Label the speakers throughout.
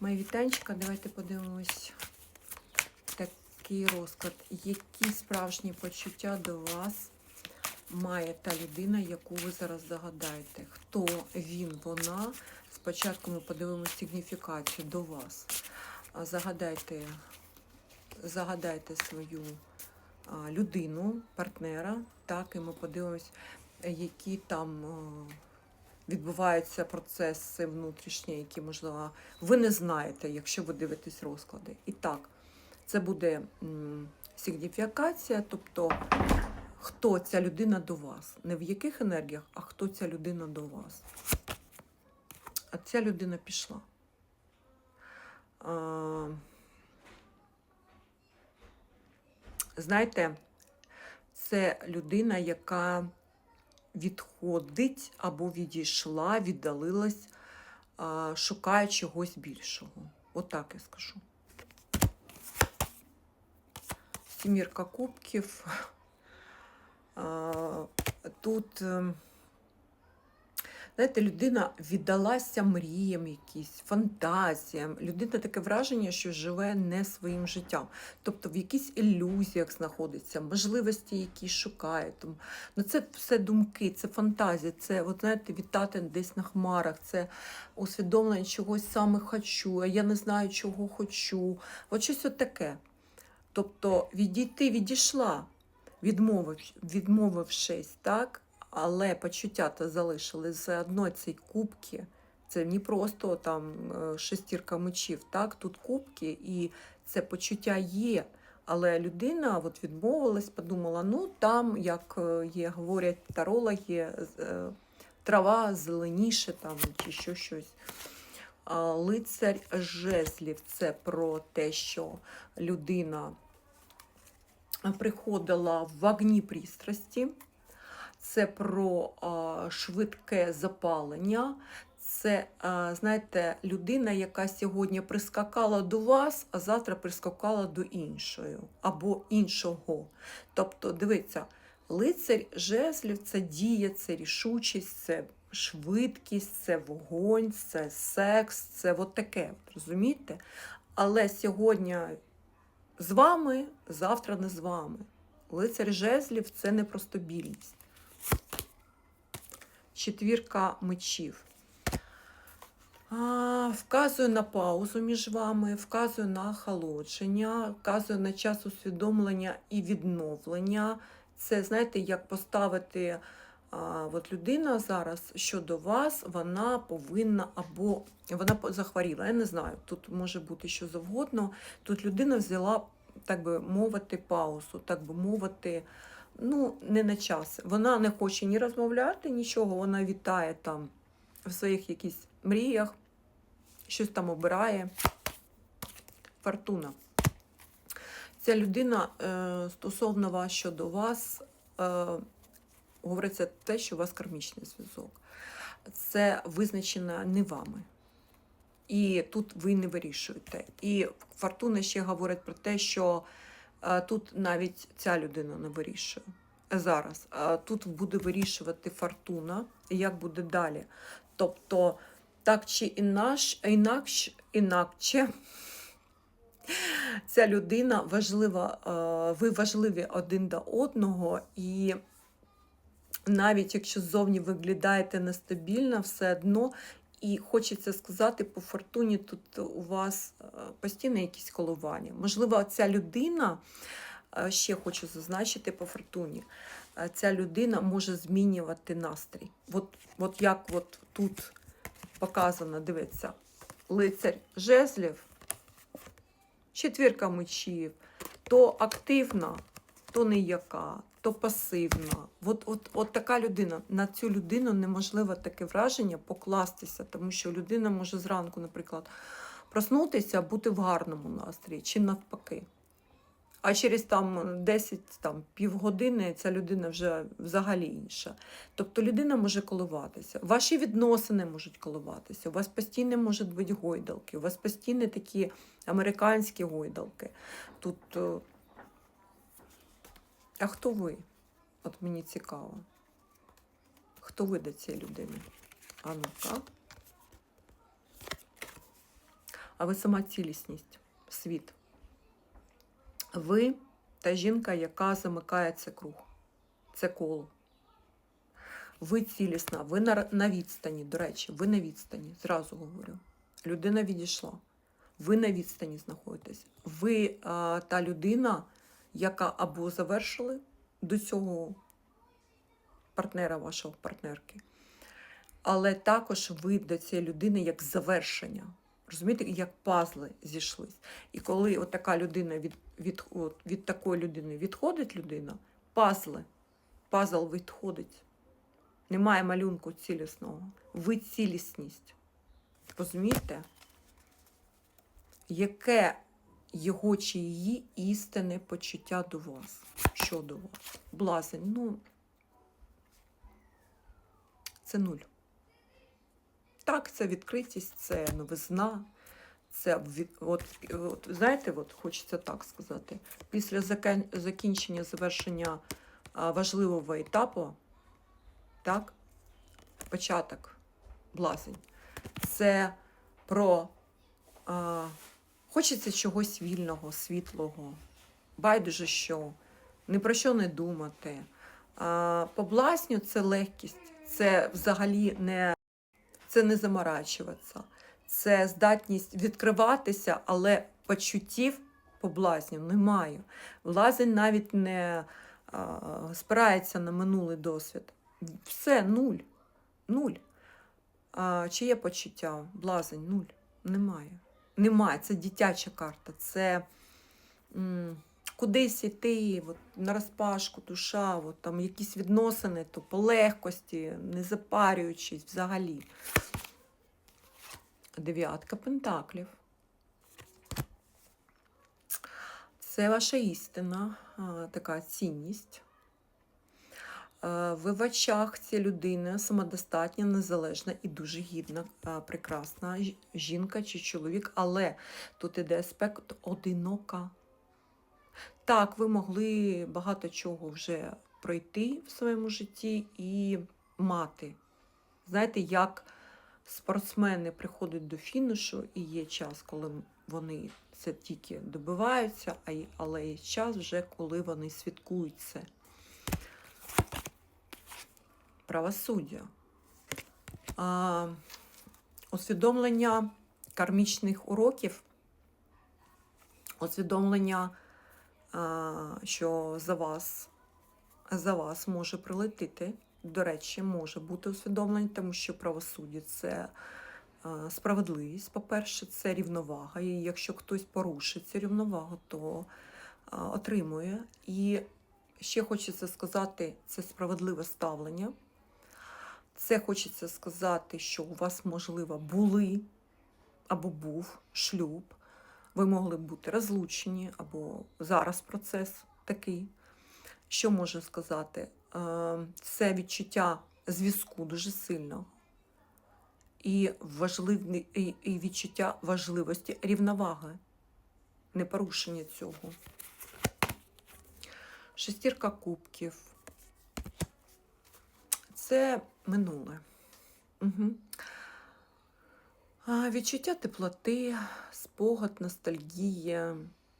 Speaker 1: Мої вітанчика, давайте подивимось такий розклад. Які справжні почуття до вас має та людина, яку ви зараз загадаєте? Хто він, вона? Спочатку ми подивимося сигніфікацію до вас. Загадайте, загадайте свою людину, партнера, так, і ми подивимось, які там відбуваються процеси внутрішні, які, можливо, ви не знаєте, якщо ви дивитесь розклади. І так, це буде сигніфікація, тобто хто ця людина до вас. Не в яких енергіях, а хто ця людина до вас. А ця людина пішла. А, знаєте, це людина, яка відходить або відійшла, віддалилась, шукає чогось більшого. Отак я скажу. Сімірка кубків. Тут, ем, знаєте, людина віддалася мріям якісь, фантазіям. Людина таке враження, що живе не своїм життям. Тобто в якихось ілюзіях знаходиться, можливості, які шукає. Там. Ну, це все думки, це фантазія, це, от, знаєте, вітати десь на хмарах, це усвідомлення чогось саме хочу, а я не знаю, чого хочу. От щось от таке. Тобто відійти відійшла, відмовив, відмовившись, так? Але почуття то залишили все одно ці кубки. Це не просто там е, шестірка мечів, так? Тут кубки, і це почуття є. Але людина от відмовилась, подумала: ну там, як е, є, говорять тарологи, е, трава зеленіше там чи що щось. Лицарь жезлів це про те, що людина приходила в вогні пристрасті, це про швидке запалення. Це, знаєте, людина, яка сьогодні прискакала до вас, а завтра прискакала до іншої або іншого. Тобто, дивіться, лицарь жезлів це дія, це рішучість, це швидкість, це вогонь, це секс, це от таке. Розумієте? Але сьогодні з вами, завтра не з вами. Лицар жезлів це не про стабільність. Четвірка мечів. А, вказує на паузу між вами, вказує на охолодження, вказує на час усвідомлення і відновлення. Це, знаєте, як поставити а, от людина зараз щодо вас, вона повинна або вона захворіла. Я не знаю, тут може бути що завгодно. Тут людина взяла, так би мовити, паузу, так би мовити, ну, не на час. Вона не хоче ні розмовляти, нічого, вона вітає там в своїх якісь мріях, щось там обирає. Фортуна. Ця людина е, стосовно вас щодо вас, е, говориться те, що у вас кармічний зв'язок. Це визначено не вами. І тут ви не вирішуєте. І фортуна ще говорить про те, що тут навіть ця людина не вирішує. Зараз тут буде вирішувати фортуна, як буде далі. Тобто, так чи інаш, інакше, інакше ця людина важлива, ви важливі один до одного, і навіть якщо ззовні виглядаєте нестабільно, все одно. І хочеться сказати, по фортуні тут у вас е, постійно якісь коливання. Можливо, ця людина, е, ще хочу зазначити по фортуні, е, ця людина може змінювати настрій. От, от як от тут показано, дивиться, лицар жезлів, четвірка мечів, то активна, то ніяка, то пасивна. От, от, от така людина. На цю людину неможливо таке враження покластися, тому що людина може зранку, наприклад, проснутися, бути в гарному настрої, чи навпаки. А через там 10 там, півгодини ця людина вже взагалі інша. Тобто людина може коливатися. Ваші відносини можуть коливатися. У вас постійно можуть бути гойдалки, у вас постійно такі американські гойдалки. Тут. А хто ви? От мені цікаво. Хто ви до цієї людини? А ну-ка. а ви сама цілісність, світ. Ви та жінка, яка замикає це круг, це коло. Ви цілісна, ви на, на відстані, до речі, ви на відстані, зразу говорю. Людина відійшла. Ви на відстані знаходитесь. Ви а, та людина, яка або завершили до цього партнера вашого партнерки, але також ви до цієї людини як завершення. Розумієте, як пазли зійшлись. І коли от така людина від, від, от, від такої людини відходить людина, пазли, пазл відходить. Немає малюнку цілісного. Ви цілісність. Розумієте? Яке його чи її істинне почуття до вас? Щодо вас? Блазень, ну, це нуль. Так, це відкритість, це новизна. Це от, от, знаєте, от хочеться так сказати. Після закінчення завершення важливого етапу, так, початок, блазень, це про а, хочеться чогось вільного, світлого, байдуже що, ні про що не думати. А, по блазню це легкість, це взагалі не, це не заморачуватися це здатність відкриватися, але почуттів по блазню немає. Блазень навіть не спирається на минулий досвід. Все, нуль. Нуль. А, чи є почуття? Блазень, нуль. Немає. Немає. Це дитяча карта. Це м, кудись іти, от, на розпашку, душа, от, там якісь відносини, то по легкості, не запарюючись взагалі. Дев'ятка пентаклів. Це ваша істина, така цінність. Ви в очах цієї людини самодостатня, незалежна і дуже гідна, прекрасна жінка чи чоловік, але тут іде аспект одинока. Так, ви могли багато чого вже пройти в своєму житті і мати. Знаєте, як спортсмени приходять до фінішу, і є час, коли вони це тільки добиваються, але є час вже, коли вони святкують це. Правосуддя. А, усвідомлення кармічних уроків, усвідомлення, а, що за вас, за вас може прилетіти до речі, може бути усвідомлення, тому що правосуддя це справедливість. По-перше, це рівновага. І якщо хтось порушить цю рівновагу, то отримує. І ще хочеться сказати, це справедливе ставлення. Це хочеться сказати, що у вас, можливо, були або був шлюб, ви могли бути розлучені, або зараз процес такий. Що можу сказати? Е, Це відчуття зв'язку дуже сильного. І відчуття важливості рівноваги, непорушення цього. Шестірка кубків. Це минуле. Угу. А, відчуття теплоти, спогад, ностальгія,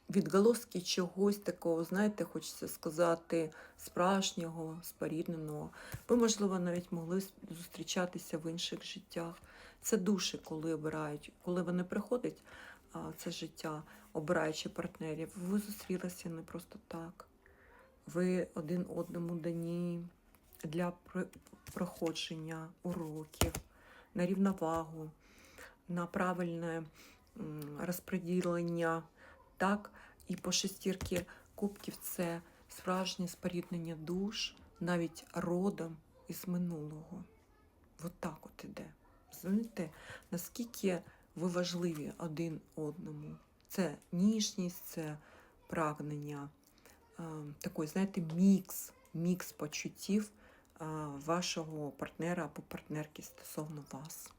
Speaker 1: відголоски чогось такого, знаєте, хочеться сказати, справжнього, спорідненого. Ви, можливо, навіть могли зустрічатися в інших життях. Це душі, коли обирають, коли вони приходять, це життя, обираючи партнерів, ви зустрілися не просто так. Ви один одному дані для про- проходження уроків, на рівновагу, на правильне розподілення. Так, і по шестірки кубків це справжнє споріднення душ, навіть родом із минулого. От так от іде. Знаєте, наскільки ви важливі один одному. Це ніжність, це прагнення, е, такий, знаєте, мікс, мікс почуттів вашого партнера або партнерки стосовно вас.